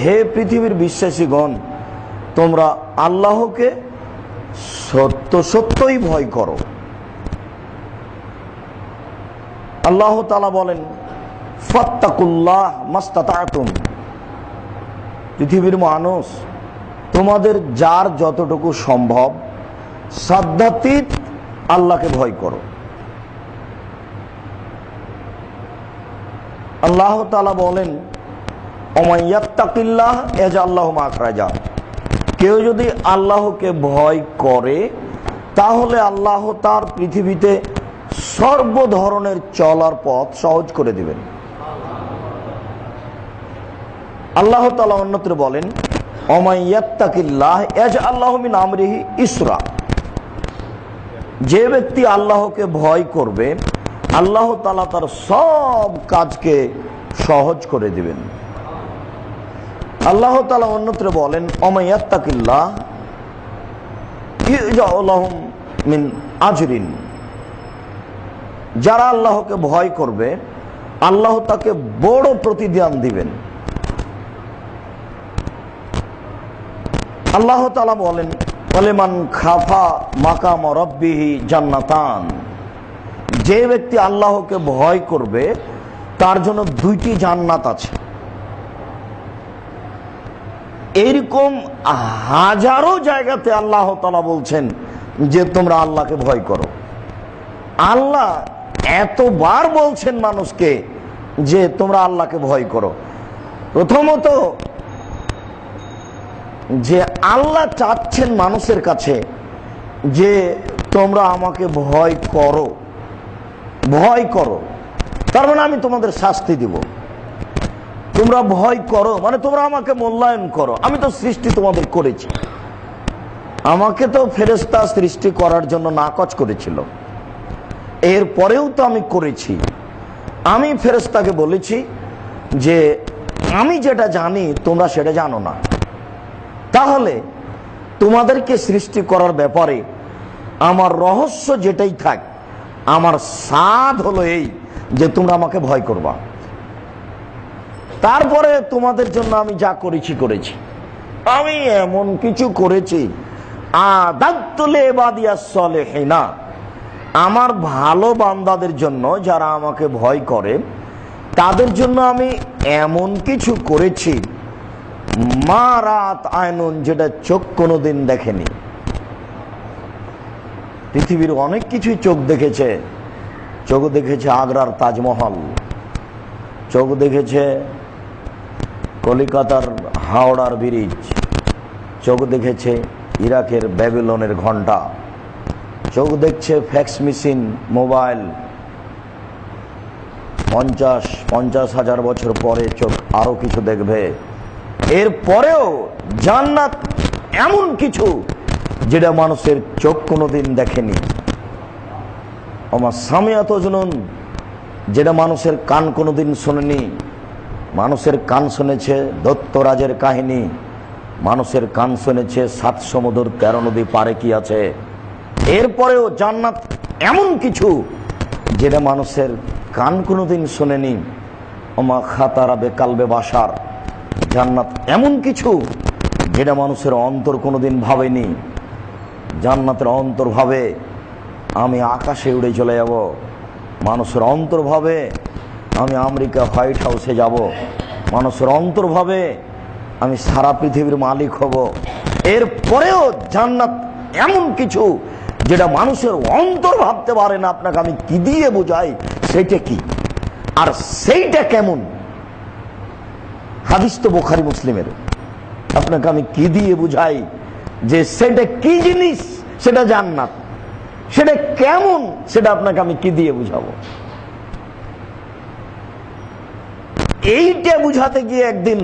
হে পৃথিবীর বিশ্বাসীগণ, তোমরা আল্লাহকে সত্য সত্যই ভয় করো। আল্লাহ তালা বলেন পৃথিবীর মানুষ, তোমাদের যার যতটুকু সম্ভব, সাধ্যাতীত আল্লাহকে ভয় করো। আল্লাহ তালা বলেন অমাইয়াত্তাকিল্লাহ এজ আল্লাহ মাকরাজা কেউ যদি আল্লাহকে ভয় করে, তাহলে আল্লাহ তার পৃথিবীতে সর্ব ধরনের চলার পথ সহজ করে দিবেন। আল্লাহ তালা অন্যত্র বলেন অমাইয়াত্তাকিল্লাহ এজ আল্লাহ মিন আমরিহি ইসরা। যে ব্যক্তি আল্লাহকে ভয় করবে আল্লাহ তালা তার সব কাজকে সহজ করে দিবেন। আল্লাহ তালা অন্যত্র বলেন মিন আজরিন। যারা আল্লাহকে ভয় করবে, আল্লাহ তাকে বড় প্রতিদান দিবেন। আল্লাহ তালা বলেন বলেমান খাফা মাকাম রব্বিহি জান্নাতান। যে ব্যক্তি আল্লাহকে ভয় করবে, তার জন্য দুইটি জান্নাত আছে। এইরকম হাজারো জায়গাতে আল্লাহ তালা বলছেন যে তোমরা আল্লাহকে ভয় করো। আল্লাহ এতবার বলছেন মানুষকে যে তোমরা আল্লাহকে ভয় করো। প্রথমত যে আল্লাহ চাচ্ছেন মানুষের কাছে যে তোমরা আমাকে ভয় করো। ভয় করো। তার মানে আমি তোমাদের শাস্তি দিব। তোমরা ভয় করো মানে তোমরা আমাকে মূল্যায়ন করো। আমি তো সৃষ্টি তোমাদের করেছি। আমাকে তো ফেরেস্তা সৃষ্টি করার জন্য নাকচ করেছিল। এর পরেও তো আমি করেছি। আমি ফেরেস্তাকে বলেছি যে, আমি যেটা জানি, তোমরা সেটা জানো না। তাহলে তোমাদেরকে সৃষ্টি করার ব্যাপারে আমার রহস্য যেটাই থাক আমার সাধ হলো এই যে তোমরা আমাকে ভয় করবা। তারপরে তোমাদের জন্য আমি যা করেছি করেছি। আমি এমন কিছু করেছি। না আমার ভালো বান্দাদের জন্য যারা আমাকে ভয় করে, তাদের জন্য আমি এমন কিছু করেছি। মা রাত আয়নুন যেটা চোখ কোনোদিন দেখেনি। পৃথিবীর অনেক কিছুই চোখ দেখেছে। চোখ দেখেছে আগ্রার তাজমহল। চোখ দেখেছে কলিকাতার হাওড়ার ব্রিজ। চোখ দেখেছে ইরাকের ব্যাবিলনের ঘণ্টা চোখ দেখছে ফ্যাক্স মেশিন, মোবাইল। পঞ্চাশ পঞ্চাশ হাজার বছর পরে চোখ আরও কিছু দেখবে। এর পরেও জান্নাত এমন কিছু যেটা মানুষের চোখ কোনোদিন দেখেনি। আমার সামিয়াত জনুন, যেটা মানুষের কান কোনোদিন শোনেনি। মানুষের কান শুনেছে দত্তরাজের কাহিনী। মানুষের কান শুনেছে সাত সমুদ্র তেরো নদী পারে কি আছে। এরপরেও জান্নাত এমন কিছু যেটা মানুষের কান কোনোদিন শোনেনি। ওমা খাতারা বেকালবে বাসার। জান্নাত এমন কিছু যেটা মানুষের অন্তর কোনোদিন ভাবেনি। জান্নাতের অন্তর ভাবে আমি আকাশে উড়ে চলে যাব, মানুষের অন্তর ভাবে আমি আমেরিকা হোয়াইট হাউসে যাব, মানুষের অন্তর ভাবে আমি সারা পৃথিবীর মালিক হব। এরপরেও জান্নাত এমন কিছু যেটা মানুষের অন্তর ভাবতে পারে না, আপনাকে আমি কি দিয়ে বোঝাই সেইটা কি? আর সেইটা কেমন? হাদিস তো বোখারি মুসলিমের। আপনাকে আমি কি দিয়ে বুঝাই? যে সেটা কি জিনিস, সেটা জান্নাত। সেটা কেমন, সেটা আপনাকে আমি কি দিয়ে বুঝাবো? এইটা বুঝাতে গিয়ে একদিন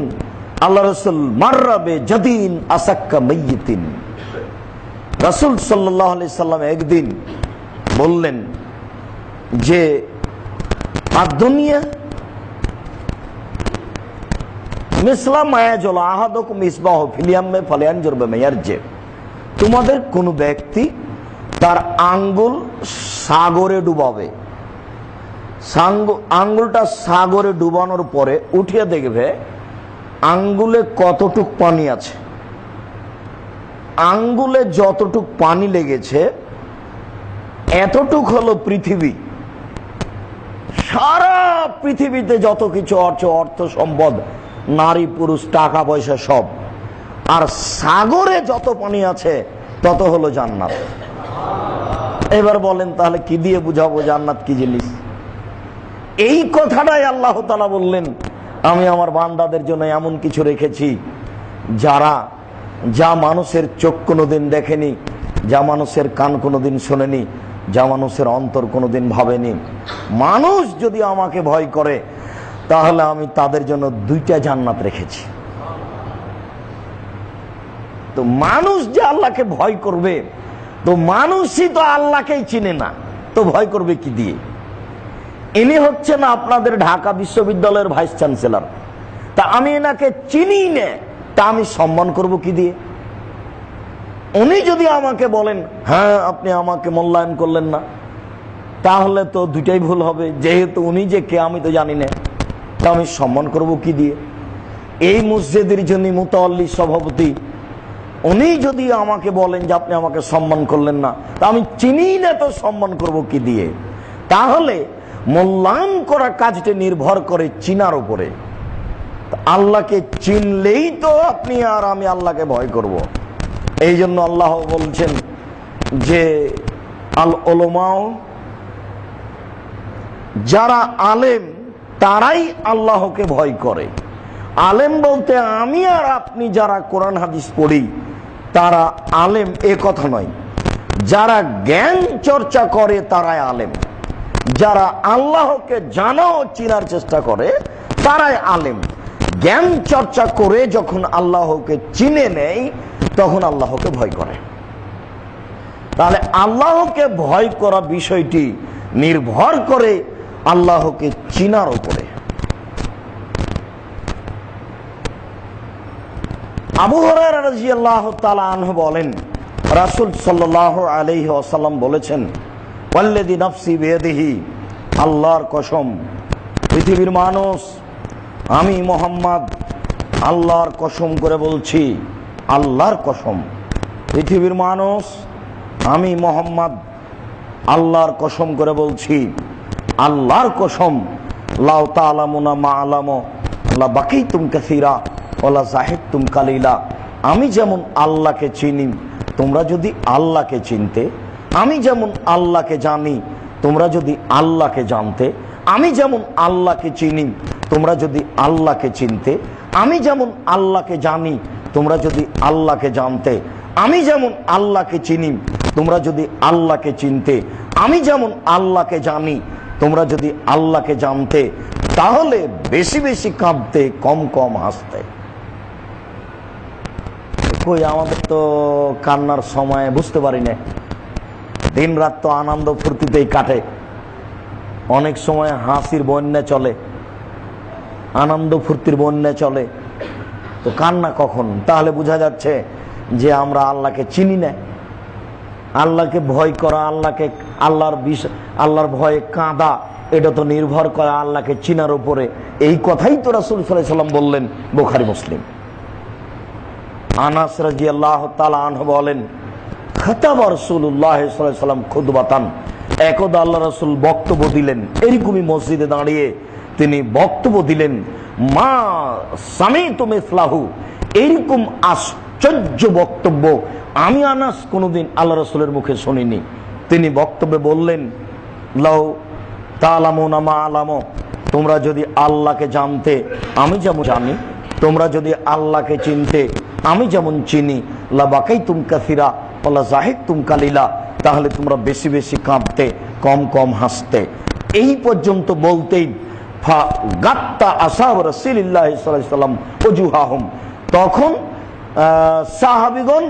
আল্লাহ রসুল মার্রাবে যদিন আসাক্কা মৈতিন রসুল সাল্লাম একদিন বললেন যে, আর মিসলাম আহাদক মিসবাহ তোমাদের কোন ব্যক্তি তার আঙ্গুল সাগরে ডুবাবে। আঙ্গুলটা সাগরে ডুবানোর পরে উঠিয়ে দেখবে আঙ্গুলে কতটুক পানি আছে। আঙ্গুলে যতটুক পানি লেগেছে, এতটুক হলো পৃথিবী। সারা পৃথিবীতে যত কিছু অর্থ অর্থ, সম্পদ নারী, পুরুষ, টাকা পয়সা সব। আর সাগরে যত পানি আছে, তত হলো জান্নাত। এবার বলেন, তাহলে কি দিয়ে বুঝাবো জান্নাত কি জিনিস? এই কথাটাই আল্লাহ তালা বললেন, আমি আমার বান্দাদের জন্য এমন কিছু রেখেছি, যারা যা মানুষের চোখ কোনোদিন দেখেনি, যা মানুষের কান কোনোদিন শোনেনি, যা মানুষের অন্তর কোনোদিন ভাবেনি। মানুষ যদি আমাকে ভয় করে তাহলে আমি তাদের জন্য দুইটা জান্নাত রেখেছি। তো মানুষ যে আল্লাহকে ভয় করবে, তো মানুষই তো আল্লাহকেই চিনে না, তো ভয় করবে কি দিয়ে? ইনি হচ্ছেন আপনাদের ঢাকা বিশ্ববিদ্যালয়ের ভাইস চ্যান্সেলর। তা আমি এনাকে চিনি না, তা আমি সম্মান করব কি দিয়ে? উনি যদি আমাকে বলেন হ্যাঁ আপনি আমাকে মূল্যায়ন করলেন না, তাহলে তো দুটাই ভুল হবে। যেহেতু উনি যে কে, আমি তো জানি না। তা আমি সম্মান করব কি দিয়ে? এই মসজিদের জন্য মুতাল্লি সভাপতি, উনি যদি আমাকে বলেন যে আপনি আমাকে সম্মান করলেন না, তা আমি চিনি না তো সম্মান করব কি দিয়ে? তাহলে মূল্যায়ন করা কাজটি নির্ভর করে চিনার উপরে। আল্লাহকে চিনলেই তো আপনি আর আমি আল্লাহকে ভয় করব। এই জন্য আল্লাহ বলছেন যে আল ওলমাও যারা আলেম তারাই আল্লাহকে ভয় করে। আলেম বলতে আমি আর আপনি যারা কোরআন হাদিস পড়ি, তারা আলেম এ কথা নয়। যারা জ্ঞান চর্চা করে, তারাই আলেম। যারা আল্লাহকে জানা ও চিনার চেষ্টা করে, তারাই আলেম। জ্ঞান চর্চা করে যখন আল্লাহকে চিনে নেই তখন আল্লাহকে ভয় করে। তাহলে আল্লাহকে ভয় করা বিষয়টি নির্ভর করে আল্লাহকে চিনার উপরে। আবু রাদিয়াল্লাহু তাআলা বলেন, রাসূল আলাইহি ওয়াসাল্লাম বলেছেন, ওয়াল্লাযী নাফসি আল্লাহর কসম, পৃথিবীর মানুষ, আমি মোহাম্মদ, আল্লাহর কসম করে বলছি, আল্লাহর কসম। পৃথিবীর মানুষ, আমি মোহাম্মদ, আল্লাহর কসম করে বলছি আল্লাহর কসম, লাউ তালামুনা মা আলামো, লা বাকি তুম কাসিরা ওলা জাহিদ তুম কালিলা। আমি যেমন আল্লাহকে চিনি, তোমরা যদি আল্লাহকে চিনতে, আমি যেমন আল্লাহকে জানি, তোমরা যদি আল্লাহকে জানতে, আমি যেমন আল্লাহকে চিনি, তোমরা যদি আল্লাহকে চিনতে, আমি যেমন আল্লাহকে জানি, তোমরা যদি আল্লাহকে জানতে, আমি যেমন আল্লাহকে চিনি, তোমরা যদি আল্লাহকে চিনতে, আমি যেমন আল্লাহকে জানি তোমরা যদি আল্লাহকে জানতে, তাহলে বেশি বেশি কাঁদতে, কম কম হাসতে। কই, আমাদের তো কান্নার সময় বুঝতে পারি না। দিন রাত তো আনন্দ ফুর্তিতেই কাটে। অনেক সময় হাসির বন্যা চলে। আনন্দ ফুর্তির বন্যা চলে। তো কান্না কখন? তাহলে বোঝা যাচ্ছে যে আমরা আল্লাহকে চিনি না। আল্লাহকে ভয় করা, আল্লাহকে, আল্লাহর বিষ, আল্লাহর ভয়ে কাঁদা, এটা তো নির্ভর করে আল্লাহকে চিনার উপরে। এই কথাই তো রাসুল সাল্লাম বললেন, বোখারি, মুসলিম। আনাস রাজি আল্লাহ আনহ বলেন একদা বক্তব্য দিলেন, এরকমই মসজিদে দাঁড়িয়ে তিনি বক্তব্য দিলেন, মা আশ্চর্য বক্তব্য আমি আনাস কোনোদিন আল্লাহ রসুলের মুখে শুনিনি। তিনি বক্তব্যে বললেন, লাউ তালামো নামা আলামো, তোমরা যদি আল্লাহকে জানতে, আমি যেমন জানি, তোমরা যদি আল্লাহকে চিনতে, আমি যেমন চিনি লাবাকাই তুম কাসিরা ওলা জাহিদ তুম কালিলা, তাহলে তোমরা বেশি বেশি কাঁদতে কম কম হাসতে। এই পর্যন্ত বলতেই ফা গাত্তা আসাব রসিল্লাহ সাল্লাম অজুহাহম তখন সাহাবিগণ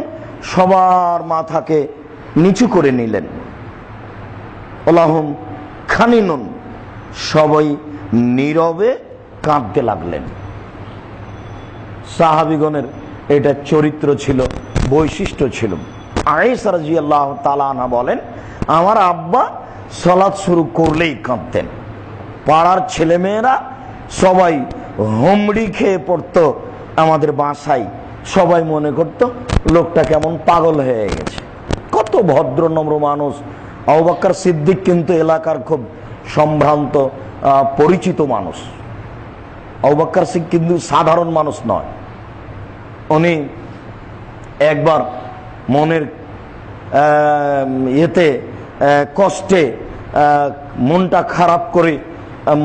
সবার মাথাকে নিচু করে নিলেন। ওলাহম খানিনুন, সবাই নীরবে কাঁদতে লাগলেন। সাহাবিগণের এটা চরিত্র ছিল, বৈশিষ্ট্য ছিল। আয়েসা রাদিয়াল্লাহু তাআলা আনহা বলেন, আমার আব্বা সলাদ শুরু করলেই কাঁদতেন। পাড়ার ছেলেমেয়েরা সবাই হোমড়ি খেয়ে পড়তো আমাদের বাসায়। সবাই মনে করত, লোকটা কেমন পাগল হয়ে গেছে। কত ভদ্র, নম্র মানুষ। আবাক্কার সিদ্দিক কিন্তু এলাকার খুব সম্ভ্রান্ত পরিচিত মানুষ। আবাক্কার সিদ্দিক কিন্তু সাধারণ মানুষ নয়। উনি একবার মনের ইয়েতে কষ্টে মনটা খারাপ করে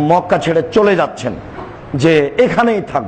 মক্কা ছেড়ে চলে যাচ্ছেন যে এখানেই থাক।